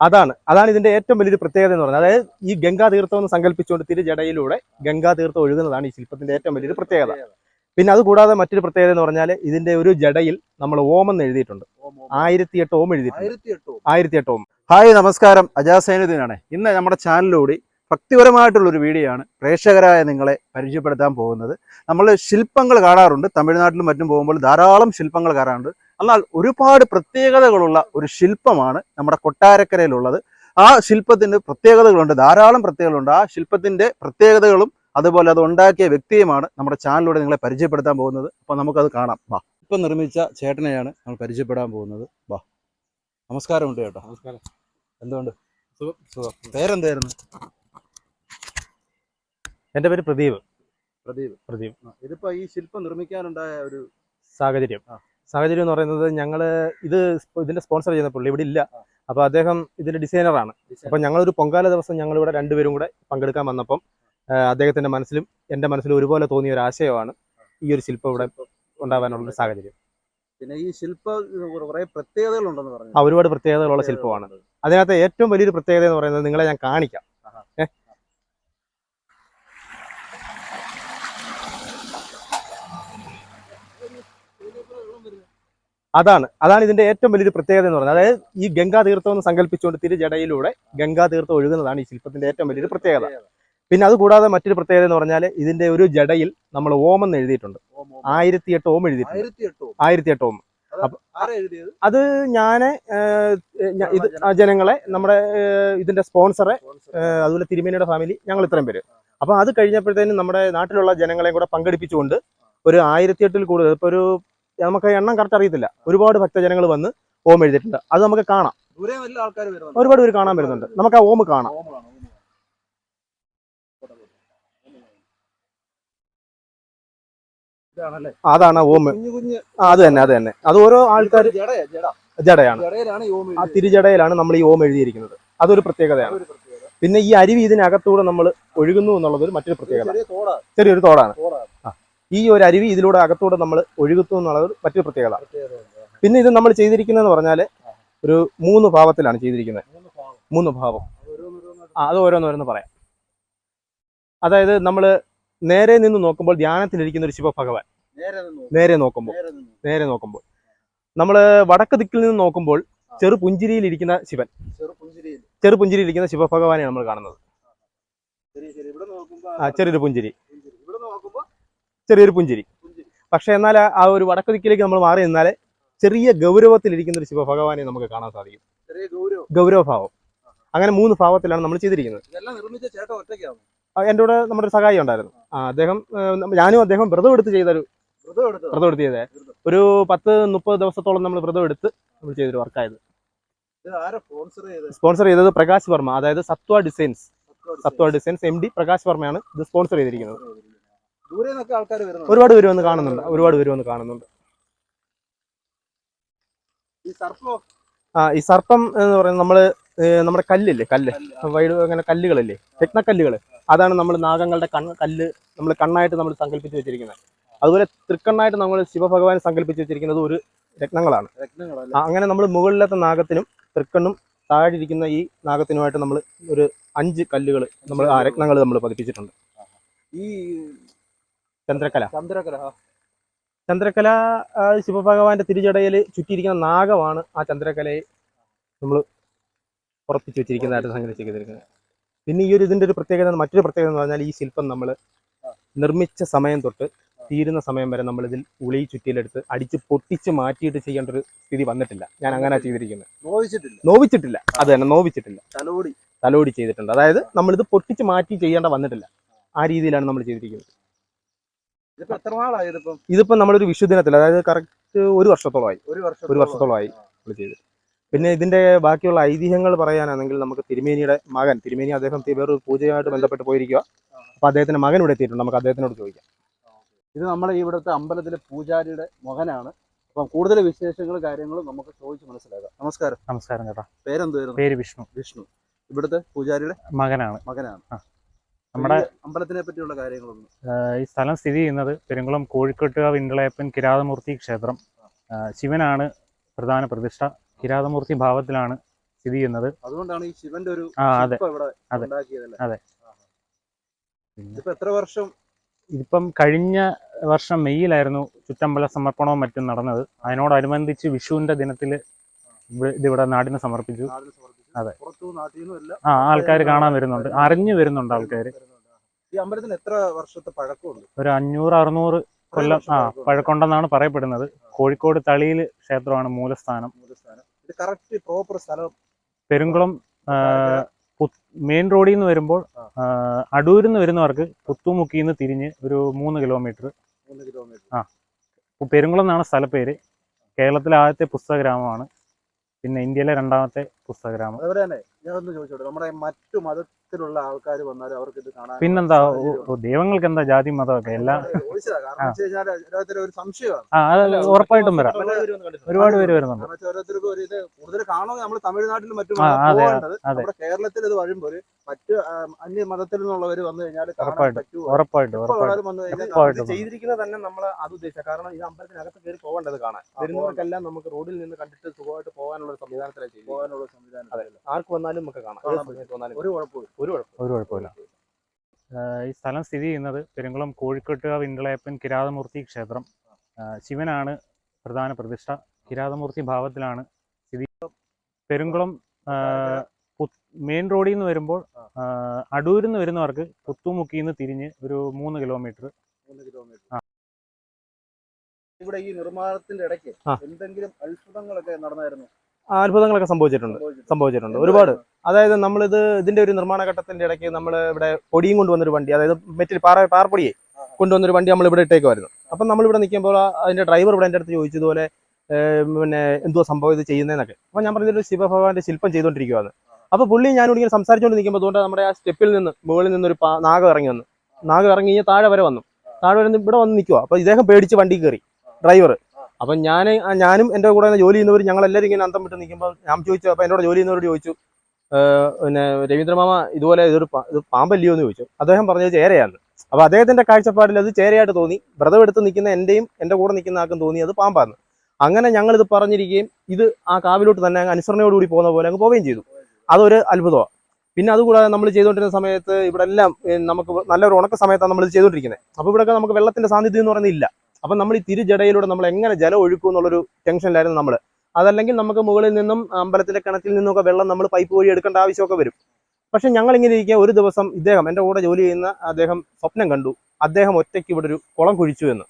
അതാണ്. അതാണ് ഇതിന്റെ ഏറ്റവും വലിയൊരു പ്രത്യേകത എന്ന് പറയുന്നത്. അതായത് ഈ ഗംഗാ തീർത്ഥം എന്ന് സങ്കല്പിച്ചുകൊണ്ട് തിരുജടയിലൂടെ ഗംഗാ തീർത്ഥം ഒഴുകുന്നതാണ് ഈ ശില്പത്തിന്റെ ഏറ്റവും വലിയൊരു പ്രത്യേകത. പിന്നെ അത് കൂടാതെ മറ്റൊരു പ്രത്യേകത എന്ന് പറഞ്ഞാൽ ഇതിന്റെ ഒരു ജടയിൽ നമ്മൾ ഓം എന്ന് എഴുതിയിട്ടുണ്ട്. ആയിരത്തി എട്ട് ഓം. എഴുതിയിട്ടുണ്ട്. ആയിരത്തി എട്ടോ ആയിരത്തി എട്ട് ഓം. ഹായ് നമസ്കാരം. അജാസൈനുദ്ദീനാണ് ഇന്ന് നമ്മുടെ ചാനലിലൂടെ ഭക്തിപരമായിട്ടുള്ളൊരു വീഡിയോ ആണ് പ്രേക്ഷകരായ നിങ്ങളെ പരിചയപ്പെടുത്താൻ പോകുന്നത്. നമ്മൾ ശില്പങ്ങൾ കാണാറുണ്ട്. തമിഴ്നാട്ടിലും മറ്റും പോകുമ്പോൾ ധാരാളം ശില്പങ്ങൾ കാണാറുണ്ട്. എന്നാൽ ഒരുപാട് പ്രത്യേകതകളുള്ള ഒരു ശില്പമാണ് നമ്മുടെ കൊട്ടാരക്കരയിലുള്ളത്. ആ ശില്പത്തിന് പ്രത്യേകതകളുണ്ട് ധാരാളം പ്രത്യേകതകളുണ്ട്. ആ ശില്പത്തിന്റെ പ്രത്യേകതകളും അതുപോലെ അത് ഉണ്ടാക്കിയ വ്യക്തിയുമാണ് നമ്മുടെ ചാനലിലൂടെ നിങ്ങളെ പരിചയപ്പെടുത്താൻ പോകുന്നത്. അപ്പോൾ നമുക്കത് കാണാം. വാ. ഇപ്പം നിർമ്മിച്ച ചേട്ടനെയാണ് നമ്മൾ പരിചയപ്പെടാൻ പോകുന്നത്. വാ. നമസ്കാരമുണ്ട് ചേട്ടാ. നമസ്കാരം. എന്തുകൊണ്ട്? സുഖം. സുഖം. പേരെന്തായിരുന്നു? എന്റെ പേര് പ്രദീപ്. പ്രദീപ്. പ്രദീപ്. ഇതിപ്പോൾ ഇതിപ്പോ ഈ ശില്പം നിർമ്മിക്കാനുണ്ടായ ഒരു സാഹചര്യം. ആ. സാഹചര്യം എന്ന് പറയുന്നത് ഞങ്ങൾ ഇത് ഇതിന്റെ സ്പോൺസർ ചെയ്യുന്ന പുള്ളി ഇവിടെ ഇല്ല. അപ്പോൾ അദ്ദേഹം ഇതിന്റെ ഡിസൈനറാണ്. അപ്പൊ ഞങ്ങളൊരു പൊങ്കാല ദിവസം ഞങ്ങൾ ഇവിടെ രണ്ടുപേരും കൂടെ പങ്കെടുക്കാൻ വന്നപ്പം അദ്ദേഹത്തിന്റെ മനസ്സിലും എന്റെ മനസ്സിലും ഒരുപോലെ തോന്നിയ ഒരു ആശയമാണ് ഈ ഒരു ശില്പം ഇവിടെ ഉണ്ടാവാനുള്ള ഒരു സാഹചര്യം. പിന്നെ ഈ ശില്പ കുറേ പ്രത്യേകതകളുണ്ടെന്ന് പറഞ്ഞു ഒരുപാട് പ്രത്യേകതകളുള്ള ശില്പമാണ്. അതിനകത്ത് ഏറ്റവും വലിയൊരു പ്രത്യേകത എന്ന് പറയുന്നത് നിങ്ങളെ ഞാൻ കാണിക്കാം. അതാണ് അതാണ് ഇതിന്റെ ഏറ്റവും വലിയൊരു പ്രത്യേകത എന്ന് പറയുന്നത്. അതായത് ഈ ഗംഗാ തീർത്ഥം എന്ന് സങ്കല്പിച്ചുകൊണ്ട് തിരുജടയിലൂടെ ഗംഗാ തീർത്ഥം ഒഴുകുന്നതാണ് ഈ ശില്പത്തിന്റെ ഏറ്റവും വലിയൊരു പ്രത്യേകത. പിന്നെ അത് കൂടാതെ മറ്റൊരു പ്രത്യേകത എന്ന് പറഞ്ഞാൽ ഇതിന്റെ ഒരു ജടയിൽ നമ്മൾ ഓം എന്ന് എഴുതിയിട്ടുണ്ട്. ആയിരത്തി എട്ട് ഓം. എഴുതിയിട്ടുണ്ട്. ആയിരത്തി എട്ടോ ഓം. അത് ഞാൻ ഇത് ജനങ്ങളെ നമ്മുടെ ഇതിന്റെ സ്പോൺസറെ അതുപോലെ തിരുമേനിയുടെ ഫാമിലി ഞങ്ങൾ ഇത്രയും പേര്. അപ്പൊ അത് കഴിഞ്ഞപ്പോഴത്തേനും നമ്മുടെ നാട്ടിലുള്ള ജനങ്ങളെയും കൂടെ പങ്കെടുപ്പിച്ചുകൊണ്ട് ഒരു ആയിരത്തി എട്ടിൽ കൂടുതൽ ഇപ്പൊ ഒരു നമുക്ക് എണ്ണം കറക്റ്റ് അറിയത്തില്ല. ഒരുപാട് ഭക്തജനങ്ങൾ വന്ന് ഓം എഴുതിയിട്ടുണ്ട്. അത് നമുക്ക് കാണാം. ഒരുപാട് പേര് കാണാൻ വരുന്നുണ്ട്. നമുക്ക് ആ ഓം കാണാം. അതാണ് ആ ഓം അത് തന്നെ അത് തന്നെ. അത് ഓരോ ആൾക്കാർ ജടയാ ജട. ജടയാണ്. ആ. തിരുജടയിലാണ് നമ്മൾ ഈ ഓം എഴുതിയിരിക്കുന്നത്. അതൊരു പ്രത്യേകതയാണ്. പിന്നെ ഈ അരുവി ഇതിനകത്തൂടെ നമ്മൾ ഒഴുകുന്നു എന്നുള്ളത് മറ്റൊരു പ്രത്യേകത. ചെറിയൊരു തോടാണ്. തോടാ. ഈ ഒരു അരുവി ഇതിലൂടെ അകത്തൂടെ നമ്മൾ ഒഴുകുത്തു എന്നുള്ളത് മറ്റൊരു പ്രത്യേകത. പിന്നെ ഇത് നമ്മൾ ചെയ്തിരിക്കുന്നതെന്ന് പറഞ്ഞാൽ ഒരു മൂന്ന് ഭാവത്തിലാണ് ചെയ്തിരിക്കുന്നത്. മൂന്ന് ഭാവം. ആ അത് ഓരോന്നോരോന്ന് പറയാം. അതായത് നമ്മൾ നേരെ നിന്ന് നോക്കുമ്പോൾ ധ്യാനത്തിലിരിക്കുന്ന ഒരു ശിവഭഗവാൻ. നേരെ നോക്കുമ്പോൾ നേരെ നോക്കുമ്പോൾ. നമ്മൾ വടക്ക് ദിക്കിൽ നിന്ന് നോക്കുമ്പോൾ ചെറു പുഞ്ചിരിയിലിരിക്കുന്ന ശിവൻ. ചെറു പുഞ്ചിരിയിലിരിക്കുന്ന ശിവഭഗവാനെയാണ് നമ്മൾ കാണുന്നത്. ആ ചെറിയൊരു പുഞ്ചിരി. ചെറിയൊരു പുഞ്ചിരി. പക്ഷെ എന്നാൽ ആ ഒരു വടക്കു ദിക്കിലേക്ക് നമ്മൾ മാറി നിന്നാൽ ചെറിയ ഗൗരവത്തിലിരിക്കുന്ന ഒരു ശിവഭഗവാനെ നമുക്ക് കാണാൻ സാധിക്കും. ഗൗരവഭാവം. അങ്ങനെ മൂന്ന് ഭാവത്തിലാണ് നമ്മൾ ചെയ്തിരിക്കുന്നത്. എന്റെ കൂടെ നമ്മുടെ ഒരു സഹായി ഉണ്ടായിരുന്നു. ആ അദ്ദേഹം ഞാനും അദ്ദേഹം വ്രതം എടുത്ത് ചെയ്തൊരു വ്രതം എടുത്ത് ചെയ്തേ ഒരു പത്ത് മുപ്പത് ദിവസത്തോളം നമ്മൾ വ്രതം എടുത്ത് നമ്മൾ ചെയ്തൊരു വർക്കായത്. സ്പോൺസർ ചെയ്തത്? പ്രകാശ് വർമ്മ അതായത് Sattva designs. Sattva designs. M D Prakash വർമ്മയാണ് ഇത് സ്പോൺസർ ചെയ്തിരിക്കുന്നത് ദൂരെ നിന്നൊക്കെ ആൾക്കാർ വരുന്നുണ്ട് ഒരുപാട് പേര് വന്ന് കാണുന്നുണ്ട്. ഒരുപാട് പേര് വന്ന് കാണുന്നുണ്ട്. ഈ സർപ്പം? ആ ഈ സർപ്പം എന്ന് പറയുന്നത് നമ്മൾ നമ്മുടെ കല്ലില്ലേ കല്ല്. വൈഡ് അങ്ങനെ കല്ലുകളില്ലേ രത്നക്കല്ലുകൾ അതാണ് നമ്മൾ നാഗങ്ങളുടെ കണ് കല്ല് നമ്മൾ കണ്ണായിട്ട് നമ്മൾ സങ്കല്പിച്ച് വെച്ചിരിക്കുന്നത്. അതുപോലെ തൃക്കണ്ണായിട്ട് നമ്മൾ ശിവഭഗവാൻ സങ്കല്പിച്ച് വെച്ചിരിക്കുന്നത് ഒരു രത്നങ്ങളാണ്. അങ്ങനെ നമ്മൾ മുകളിലത്തെ നാഗത്തിനും തൃക്കണ്ണും താഴെയിരിക്കുന്ന ഈ നാഗത്തിനുമായിട്ട് നമ്മൾ ഒരു അഞ്ച് കല്ലുകൾ നമ്മൾ ആ രത്നങ്ങൾ നമ്മൾ പതിപ്പിച്ചിട്ടുണ്ട്. ഈ ചന്ദ്രകല. ചന്ദ്രകല ചന്ദ്രക്കല ആ, ശിവഭഗവാന്റെ തിരുജടയിൽ ചുറ്റിയിരിക്കുന്ന നാഗമാണ് ആ ചന്ദ്രകലയെ നമ്മൾ ഉറപ്പിച്ചു വെച്ചിരിക്കുന്നതായിട്ട് സങ്കല്പിച്ചിരിക്കുന്നത് പിന്നെ ഈ ഒരു ഇതിന്റെ ഒരു പ്രത്യേകത മറ്റൊരു പ്രത്യേകത എന്ന് പറഞ്ഞാൽ ഈ ശില്പം നമ്മൾ നിർമ്മിച്ച സമയം തൊട്ട് തീരുന്ന സമയം വരെ നമ്മൾ ഇതിൽ ഉളി ചുറ്റിയിലെടുത്ത് അടിച്ച് പൊട്ടിച്ച് മാറ്റിയിട്ട് ചെയ്യേണ്ട ഒരു സ്ഥിതി വന്നിട്ടില്ല. ഞാൻ അങ്ങനെ ചെയ്തിരിക്കുന്നത്. നോവിച്ചിട്ടില്ല. നോവിച്ചിട്ടില്ല. അത് തന്നെ നോവിച്ചിട്ടില്ല. തലോടി. തലോടി ചെയ്തിട്ടുണ്ട്. അതായത് നമ്മളിത് പൊട്ടിച്ച് മാറ്റി ചെയ്യേണ്ട വന്നിട്ടില്ല. ആ രീതിയിലാണ് നമ്മൾ ചെയ്തിരിക്കുന്നത്. ഇതിപ്പോ നമ്മളൊരു വിഷുദിനത്തിൽ അതായത് കറക്റ്റ് ഒരു വർഷത്തോളമായി. ഒരു വർഷം ഒരു വർഷത്തോളമായി നമ്മൾ ചെയ്തു. പിന്നെ ഇതിന്റെ ബാക്കിയുള്ള ഐതിഹ്യങ്ങൾ പറയാനാണെങ്കിൽ നമുക്ക് തിരുമേനിയുടെ മകൻ തിരുമേനി അദ്ദേഹം വേറൊരു പൂജയുമായിട്ട് ബന്ധപ്പെട്ട് പോയിരിക്കുക അപ്പൊ അദ്ദേഹത്തിന്റെ മകൻ ഇവിടെ എത്തിയിട്ടുണ്ട്. നമുക്ക് അദ്ദേഹത്തിനോട് ചോദിക്കാം. ഇത് നമ്മുടെ ഇവിടുത്തെ അമ്പലത്തിലെ പൂജാരിയുടെ മകനാണ്. അപ്പം കൂടുതൽ വിശേഷങ്ങളും കാര്യങ്ങളും നമുക്ക് ചോദിച്ച് മനസ്സിലാക്കാം. നമസ്കാരം. നമസ്കാരം ചേട്ടാ. പേരെന്തായിരുന്നു പേര് വിഷ്ണു. വിഷ്ണു. ഇവിടുത്തെ പൂജാരിയുടെ മകനാണ്. മകനാണ്. ആ. നമ്മുടെ അമ്പലത്തിനെ പറ്റിയുള്ള കാര്യങ്ങളൊന്നും. ഈ സ്ഥലം സ്ഥിതി ചെയ്യുന്നത് പെരുങ്കുളം കോഴിക്കോട്ടുക വിണ്ടളയപ്പൻ കിരാതമൂർത്തി ക്ഷേത്രം. ശിവനാണ് പ്രധാന പ്രതിഷ്ഠ. കിരാതമൂർത്തി ഭാവത്തിലാണ് സ്ഥിതി ചെയ്യുന്നത്. അതുകൊണ്ടാണ് ഈ ശിവന്റെ ഒരു ആ അതെ. അതെ. അതെ. എത്ര വർഷം? ഇതിപ്പം കഴിഞ്ഞ വർഷം മെയ്യിലായിരുന്നു ചുറ്റമ്പല സമർപ്പണവും മറ്റും നടന്നത്. അതിനോടനുബന്ധിച്ച് വിഷുവിന്റെ ദിനത്തിൽ ഇതിവിടെ നാടിന് സമർപ്പിച്ചു. അതെ. ആ ആൾക്കാർ കാണാൻ വരുന്നുണ്ട്. അറിഞ്ഞു വരുന്നുണ്ട് ആൾക്കാർ ഈ അമ്പലത്തിന് എത്ര വർഷത്തെ പഴക്കമുണ്ട്? ഒരു അഞ്ഞൂറ് അറുന്നൂറ് കൊല്ലം ആ പഴക്കമുണ്ടെന്നാണ് പറയപ്പെടുന്നത്. കോഴിക്കോട് തളിയിൽ ക്ഷേത്രമാണ് മൂലസ്ഥാനം. ഇത് കറക്റ്റ് പ്രോപ്പർ സ്ഥലം. പെരുങ്കുളം മെയിൻ റോഡിൽ നിന്ന് വരുമ്പോൾ ആ, അടൂരിൽ നിന്ന് വരുന്നവർക്ക് പുത്തുമുക്കിയിൽ നിന്ന് തിരിഞ്ഞ് ഒരു മൂന്ന് കിലോമീറ്റർ മൂന്ന് കിലോമീറ്റർ പെരുങ്കുളം എന്നാണ് സ്ഥലപ്പേര്. കേരളത്തിലെ ആദ്യത്തെ പുസ്തക ഗ്രാമമാണ് പിന്നെ ഇന്ത്യയിലെ രണ്ടാമത്തെ പുസ്തകഗ്രാമം. അതുപോലെ തന്നെ ഞാൻ ഒന്ന് ചോദിച്ചോട്ടെ? നമ്മുടെ മറ്റു മതത്തിലുള്ള ആൾക്കാർ വന്നാലും അവർക്ക് ഇത് കാണാൻ പിന്നെന്താ ദൈവങ്ങൾക്ക് എന്താ ജാതി മതമൊക്കെ എല്ലാം ചോദിച്ചതാ കാരണം വെച്ച് കഴിഞ്ഞാൽ ഒരു സംശയമാണ്. ആ അത് ഉറപ്പായിട്ടും വരാം. ഒരുപാട് പേര് വരുന്നുണ്ട്. കാരണം വെച്ചാൽ ഓരോരുത്തർക്ക് ഒരു ഇത് കൂടുതൽ കാണുമെങ്കിൽ നമ്മൾ തമിഴ്നാട്ടിലും മറ്റും ആ, അതെ, പോകേണ്ടത്. അതെ. നമ്മുടെ കേരളത്തിൽ ഇത് വരുമ്പോൾ മറ്റ് ആ, അന്യ മതത്തിൽ നിന്നുള്ളവർ വന്നു കഴിഞ്ഞാൽ കാണാൻ ഉറപ്പായിട്ടും. പറ്റുമോ? ഉറപ്പായിട്ടും ഉറപ്പായിട്ടും വേണേലും വന്നു കഴിഞ്ഞാൽ ഇത് ഉറപ്പായിട്ടും ചെയ്തിരിക്കുന്നത് തന്നെ നമ്മൾ അത് ഉദ്ദേശിച്ച. കാരണം ഇത് അമ്പലത്തിനകത്ത് കയറി പോകേണ്ടത് കാണാൻ. വരുന്നവർക്കെല്ലാം നമുക്ക് റോഡിൽ നിന്ന് കണ്ടിട്ട് സുഖമായിട്ട് പോകാനുള്ള ഒരു സംവിധാനത്തിലാണ് ചെയ്യുന്നത്. പോകാനുള്ള സംവിധാനം ആർക്ക് വന്നാലും നമുക്ക് കാണാം. സമയത്ത് വന്നാലും ഒരു കുഴപ്പമില്ല ഒരു കുഴപ്പം ഒരു കുഴപ്പമില്ല ഈ സ്ഥലം സ്ഥിതി ചെയ്യുന്നത് പെരുങ്കുളം കോഴിക്കോട്ട് വിണ്ടളയപ്പൻ കിരാതമൂർത്തി ക്ഷേത്രം. ശിവനാണ് പ്രധാന പ്രതിഷ്ഠ. കിരാതമൂർത്തി ഭാവത്തിലാണ് സ്ഥിതി. പെരുങ്കുളം മെയിൻ റോഡിൽ നിന്ന് വരുമ്പോൾ അടൂരിൽ നിന്ന് വരുന്നവർക്ക് പുത്തുമുക്കിയിൽ നിന്ന് തിരിഞ്ഞ് ഒരു മൂന്ന് കിലോമീറ്റർ. മൂന്ന് കിലോമീറ്റർ. ഇവിടെ ഈ നിർമ്മാണത്തിന്റെ ഇടയ്ക്ക് എന്തെങ്കിലും അത്ഭുതങ്ങളൊക്കെ നടന്നായിരുന്നു? അത്ഭുതങ്ങളൊക്കെ സംഭവിച്ചിട്ടുണ്ട്. സംഭവിച്ചിട്ടുണ്ട്. ഒരുപാട്. അതായത് നമ്മളിത് ഇതിന്റെ ഒരു നിർമ്മാണ ഘട്ടത്തിന്റെ ഇടയ്ക്ക് നമ്മൾ ഇവിടെ പൊടിയും കൊണ്ടുവന്നൊരു വണ്ടി അതായത് മെറ്റിൽ പാറ പാറപ്പൊടിയെ കൊണ്ടുവന്നൊരു വണ്ടി നമ്മൾ ഇവിടെ ഇട്ടേക്കുമായിരുന്നു അപ്പം നമ്മളിവിടെ നിൽക്കുമ്പോൾ അതിന്റെ ഡ്രൈവർ ഇവിടെ എന്റെ അടുത്ത് ചോദിച്ചതുപോലെ പിന്നെ എന്തോ സംഭവം ഇത് ചെയ്യുന്നതെന്നൊക്കെ അപ്പോൾ ഞാൻ പറഞ്ഞൊരു ശിവഭഗവാന്റെ ശില്പം ചെയ്തുകൊണ്ടിരിക്കുവാണ് അപ്പോൾ പുള്ളി ഞാനോട് ഇങ്ങനെ സംസാരിച്ചുകൊണ്ട് നിൽക്കുമ്പോൾ അതുകൊണ്ട് നമ്മുടെ ആ സ്റ്റെപ്പിൽ നിന്ന് മുകളിൽ നിന്നൊരു ഒരു നാഗം ഇറങ്ങി വന്നു. നാഗം ഇറങ്ങി കഴിഞ്ഞാൽ താഴെ വരെ വന്നു. താഴെ വരെ ഇവിടെ വന്ന് നിൽക്കുക അപ്പോൾ ഇദ്ദേഹം പേടിച്ച് വണ്ടി കയറി ഡ്രൈവർ അപ്പം ഞാൻ ഞാനും എന്റെ കൂടെ ജോലി ചെയ്യുന്നവർ ഞങ്ങൾ എല്ലാവരും ഇങ്ങനെ അന്തം വിട്ട് നിൽക്കുമ്പോൾ ഞാൻ ചോദിച്ചു അപ്പൊ എന്നോട് ജോലി ചെയ്യുന്നവരോട് ചോദിച്ചു പിന്നെ രവീന്ദ്രമാമ ഇതുപോലെ ഇതൊരു ഇത് പാമ്പല്ലയോ എന്ന് ചോദിച്ചു. അദ്ദേഹം പറഞ്ഞത് ചേരയാണ് അപ്പോൾ അദ്ദേഹത്തിന്റെ കാഴ്ചപ്പാടിൽ അത് ചേരയായിട്ട് തോന്നി. വ്രതം എടുത്ത് നിൽക്കുന്ന എന്റെയും എന്റെ കൂടെ നിൽക്കുന്ന ആൾക്കും തോന്നി അത് പാമ്പാന്ന്. അങ്ങനെ ഞങ്ങൾ ഇത് പറഞ്ഞിരിക്കുകയും ഇത് ആ കാവിലോട്ട് തന്നെ അനുസരണയോടുകൂടി പോകുന്ന പോലെ അങ്ങ് പോവുകയും ചെയ്തു. അതൊരു അത്ഭുതമാണ്. പിന്നെ അതുകൂടാതെ നമ്മൾ ചെയ്തുകൊണ്ടിരുന്ന സമയത്ത് ഇവിടെ എല്ലാം നമുക്ക് നല്ലൊരു ഉണക്ക സമയത്താണ് നമ്മൾ ഇത് ചെയ്തുകൊണ്ടിരിക്കുന്നത്. അപ്പോൾ ഇവിടെയൊക്കെ നമുക്ക് വെള്ളത്തിന്റെ സാന്നിധ്യം എന്ന് പറയുന്നത് ഇല്ല. അപ്പം നമ്മൾ ഈ തിരുജടയിലൂടെ നമ്മൾ എങ്ങനെ ജലം ഒഴുക്കും എന്നുള്ളൊരു ടെൻഷനിലായിരുന്നു നമ്മൾ. അതല്ലെങ്കിൽ നമുക്ക് മുകളിൽ നിന്നും അമ്പലത്തിലെ കിണറ്റിൽ നിന്നൊക്കെ വെള്ളം നമ്മൾ പൈപ്പ് വഴി എടുക്കേണ്ട ആവശ്യമൊക്കെ വരും. പക്ഷെ ഞങ്ങൾ ഇങ്ങനെ ഇരിക്കുക ഒരു ദിവസം ഇദ്ദേഹം എന്റെ കൂടെ ജോലി ചെയ്യുന്ന അദ്ദേഹം സ്വപ്നം കണ്ടു. അദ്ദേഹം ഒറ്റയ്ക്ക് ഇവിടെ ഒരു കുളം കുഴിച്ചു എന്ന്.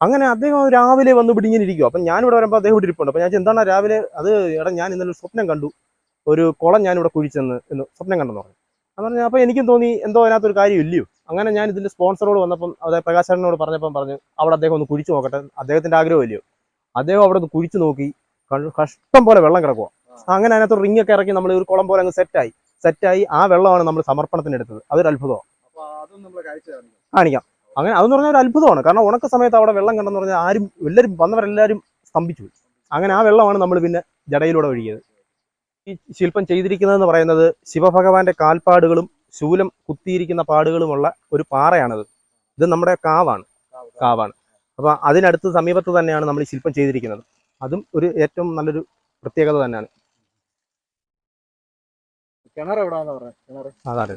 അങ്ങനെ അദ്ദേഹം രാവിലെ വന്ന് ഇവിടെ ഇങ്ങനെ ഇരിക്കും അപ്പം ഞാനിവിടെ വരുമ്പോൾ അദ്ദേഹം ഇവിടെ ഇരിപ്പുണ്ട്. അപ്പം ഞാൻ എന്താണ് രാവിലെ അത് എടാ ഞാൻ ഇന്നലെ സ്വപ്നം കണ്ടു. ഒരു കുളം ഞാനിവിടെ കുഴിച്ചെന്ന് എന്ന് സ്വപ്നം കണ്ടെന്ന് പറഞ്ഞു. അത് പറഞ്ഞാൽ അപ്പോൾ എനിക്കും തോന്നി എന്തോ അതിനകത്തൊരു കാര്യം ഇല്ലയോ അങ്ങനെ ഞാൻ ഇതിന്റെ സ്പോൺസറോട് വന്നപ്പം അതായത് പ്രകാശനോട് പറഞ്ഞപ്പം പറഞ്ഞു അവിടെ അദ്ദേഹം ഒന്ന് കുഴിച്ചു നോക്കട്ടെ. അദ്ദേഹത്തിന്റെ ആഗ്രഹം ഇല്ലയോ അദ്ദേഹം അവിടെ ഒന്ന് കുഴിച്ചു നോക്കി കഷ്ടം പോലെ വെള്ളം കിടക്കുക അങ്ങനെ അതിനകത്ത് റിംഗ് ഒക്കെ ഇറക്കി നമ്മൾ ഒരു കുളം പോലെ അങ്ങ് സെറ്റായി. സെറ്റായി. ആ വെള്ളമാണ് നമ്മൾ സമർപ്പണത്തിന് എടുത്തത്. അതൊരു അത്ഭുതമാണ്. കാണിക്കാം. അങ്ങനെ അതെന്ന് പറഞ്ഞാൽ ഒരു അത്ഭുതമാണ്. കാരണം ഉണക്ക സമയത്ത് അവിടെ വെള്ളം കണ്ടെന്ന് പറഞ്ഞാൽ ആരും എല്ലാവരും വന്നവരെല്ലാവരും സ്തംഭിച്ചു അങ്ങനെ ആ വെള്ളമാണ് നമ്മൾ പിന്നെ ജടയിലൂടെ ഒഴുകിയത്. ഈ ശില്പം ചെയ്തിരിക്കുന്നതെന്ന് പറയുന്നത് ശിവഭഗവാന്റെ കാൽപ്പാടുകളും ശൂലം കുത്തിയിരിക്കുന്ന പാടുകളുമുള്ള ഒരു പാറയാണത്. ഇത് നമ്മുടെ കാവാണ്. കാവാണ്. അപ്പൊ അതിനടുത്ത് സമീപത്ത് തന്നെയാണ് നമ്മൾ ഈ ശില്പം ചെയ്തിരിക്കുന്നത്. അതും ഒരു ഏറ്റവും നല്ലൊരു പ്രത്യേകത തന്നെയാണ്. കിണർ എവിടാന്ന് പറഞ്ഞത് കിണർ. അതാണ്.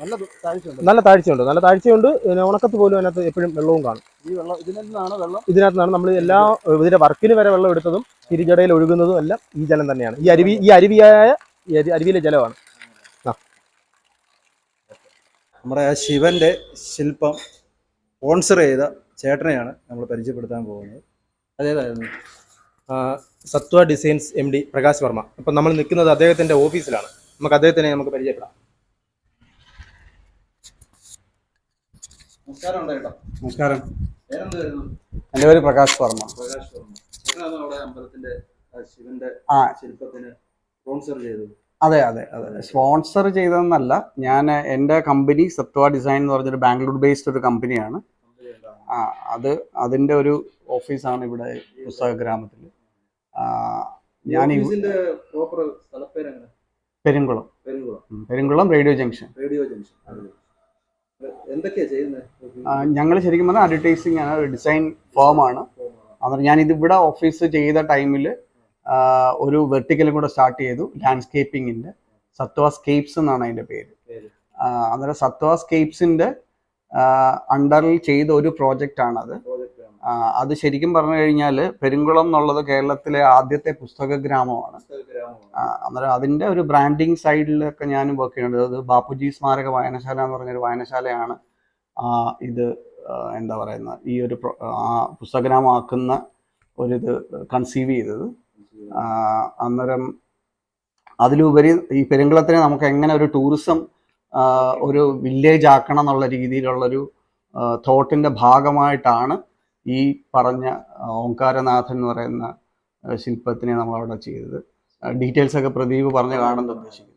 നല്ല താഴ്ചയുണ്ട്. നല്ല താഴ്ചയുണ്ട്. പിന്നെ ഉണക്കത്ത് പോലും അതിനകത്ത് എപ്പോഴും വെള്ളവും കാണും. ഈ വെള്ളം ഇതിൽ നിന്നാണ് വെള്ളം? നമ്മൾ എല്ലാ ഇതിന്റെ വർക്കിന് വരെ വെള്ളം എടുത്തതും തിരികടയിൽ ഒഴുകുന്നതും എല്ലാം ഈ ജലം തന്നെയാണ്. ഈ അരുവി ഈ അരുവിയായ അരുവിയിലെ ജലമാണ്. നമ്മുടെ ആ ശിവന്റെ ശില്പം സ്പോൺസർ ചെയ്ത ചേട്ടനെയാണ് നമ്മൾ പരിചയപ്പെടുത്താൻ പോകുന്നത്. അതേതായിരുന്നു? Sathva designs M D Prakash Varma. അപ്പം നമ്മൾ നിൽക്കുന്നത് അദ്ദേഹത്തിന്റെ ഓഫീസിലാണ്. നമുക്ക് അദ്ദേഹത്തിനെ നമുക്ക് പരിചയപ്പെടാം നമസ്കാരം ഉണ്ട് കേട്ടോ നമസ്കാരം പേരെന്ത് വരുന്നു എന്റെ പേര് പ്രകാശ് വർമ്മ പ്രകാശ് വർമ്മ ചേട്ടനാണ് അവിടെ അമ്പലത്തിന്റെ ആ ശിവന്റെ ആ. പേര് സ്പോൺസർ വർമ്മ അതെ അതെ അതെ. സ്പോൺസർ ചെയ്തതെന്നല്ല ഞാൻ എന്റെ കമ്പനി സത്വ ഡിസൈൻ എന്ന് പറഞ്ഞൊരു ബാംഗ്ലൂർ ബേസ്ഡ് ഒരു കമ്പനിയാണ് ആ അത് അതിന്റെ ഒരു ഓഫീസാണ് ഇവിടെ പുസ്തക ഗ്രാമത്തിൽ. ഞാൻ Perumkulam Perumkulam radio junction. Radio junction. ഞങ്ങൾ ശരിക്കും പറഞ്ഞാൽ അഡ്വർടൈസിങ് ആണ് ഒരു ഡിസൈൻ ഫോമാണ് അന്നേരം ഞാൻ ഇതിവിടെ ഓഫീസ് ചെയ്ത ടൈമിൽ ഒരു വെർട്ടിക്കലും കൂടെ സ്റ്റാർട്ട് ചെയ്തു ലാൻഡ്സ്കേപ്പിങ്ങിന്റെ സത്വ സ്കേപ്സ് എന്നാണ് അതിന്റെ പേര്. അന്നേരം സത്വ സ്കേപ്സിന്റെ അണ്ടറിൽ ചെയ്ത ഒരു പ്രോജക്റ്റ് ആണ് അത് ശരിക്കും പറഞ്ഞു കഴിഞ്ഞാൽ പെരുങ്കുളം എന്നുള്ളത് കേരളത്തിലെ ആദ്യത്തെ പുസ്തക ഗ്രാമമാണ്. അന്നേരം അതിന്റെ ഒരു ബ്രാൻഡിങ് സൈഡിലൊക്കെ ഞാൻ വർക്ക് ചെയ്യുന്നുണ്ട്. അത് ബാപ്പുജി സ്മാരക വായനശാല എന്ന് പറഞ്ഞൊരു വായനശാലയാണ് ആ, ഇത് എന്താ പറയുന്ന ഈ ഒരു പുസ്തകഗ്രാമമാക്കുന്ന ഒരിത് കൺസീവ് ചെയ്തത്. അന്നേരം അതിലുപരി ഈ പെരുങ്കുളത്തിനെ നമുക്ക് എങ്ങനെ ഒരു ടൂറിസം ഒരു വില്ലേജ് ആക്കണം എന്നുള്ള രീതിയിലുള്ളൊരു തോട്ടിന്റെ ഭാഗമായിട്ടാണ് ഈ പറഞ്ഞ ഓംകാരനാഥൻ എന്ന് പറയുന്ന ശില്പത്തിനെ നമ്മൾ അവിടെ ചെയ്തത് ഡീറ്റെയിൽസ് ഒക്കെ പ്രദീപ് പറഞ്ഞു കാണുന്ന ഉദ്ദേശിക്കുന്നു.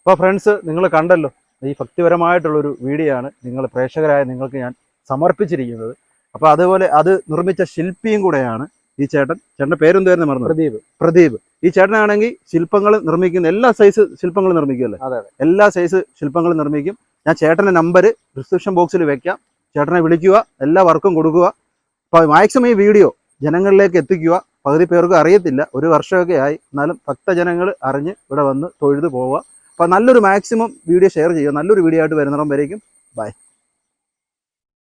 അപ്പോൾ ഫ്രണ്ട്സ് നിങ്ങൾ കണ്ടല്ലോ ഈ ഭക്തിപരമായിട്ടുള്ളൊരു വീഡിയോ ആണ് നിങ്ങൾ പ്രേക്ഷകരായ നിങ്ങൾക്ക് ഞാൻ സമർപ്പിച്ചിരിക്കുന്നത്. അപ്പോൾ അതുപോലെ അത് നിർമ്മിച്ച ശില്പിയും കൂടെയാണ് ഈ ചേട്ടൻ. ചേട്ടന്റെ പേരെന്തായിരുന്നു മറന്നു പ്രദീപ്. പ്രദീപ്. ഈ ചേട്ടനാണെങ്കിൽ ശില്പങ്ങൾ നിർമ്മിക്കുന്ന എല്ലാ സൈസ് ശില്പങ്ങൾ നിർമ്മിക്കുമല്ലേ അതെ, അതെ. എല്ലാ സൈസ് ശില്പങ്ങൾ നിർമ്മിക്കും. ഞാൻ ചേട്ടന്റെ നമ്പർ ഡിസ്ക്രിപ്ഷൻ ബോക്സിൽ വെക്കാം. ചേട്ടനെ വിളിക്കുക എല്ലാ വർക്കും കൊടുക്കുക. അപ്പോൾ മാക്സിമം ഈ വീഡിയോ ജനങ്ങളിലേക്ക് എത്തിക്കുക. പകുതി പേർക്ക് അറിയത്തില്ല. ഒരു വർഷമൊക്കെ ആയി. എന്നാലും ഭക്തജനങ്ങൾ അറിഞ്ഞ് ഇവിടെ വന്ന് തൊഴുത് പോവുക. അപ്പോൾ നല്ലൊരു മാക്സിമം വീഡിയോ ഷെയർ ചെയ്യുക. നല്ലൊരു വീഡിയോ ആയിട്ട് വരുന്നിടം വരേക്കും. ബൈ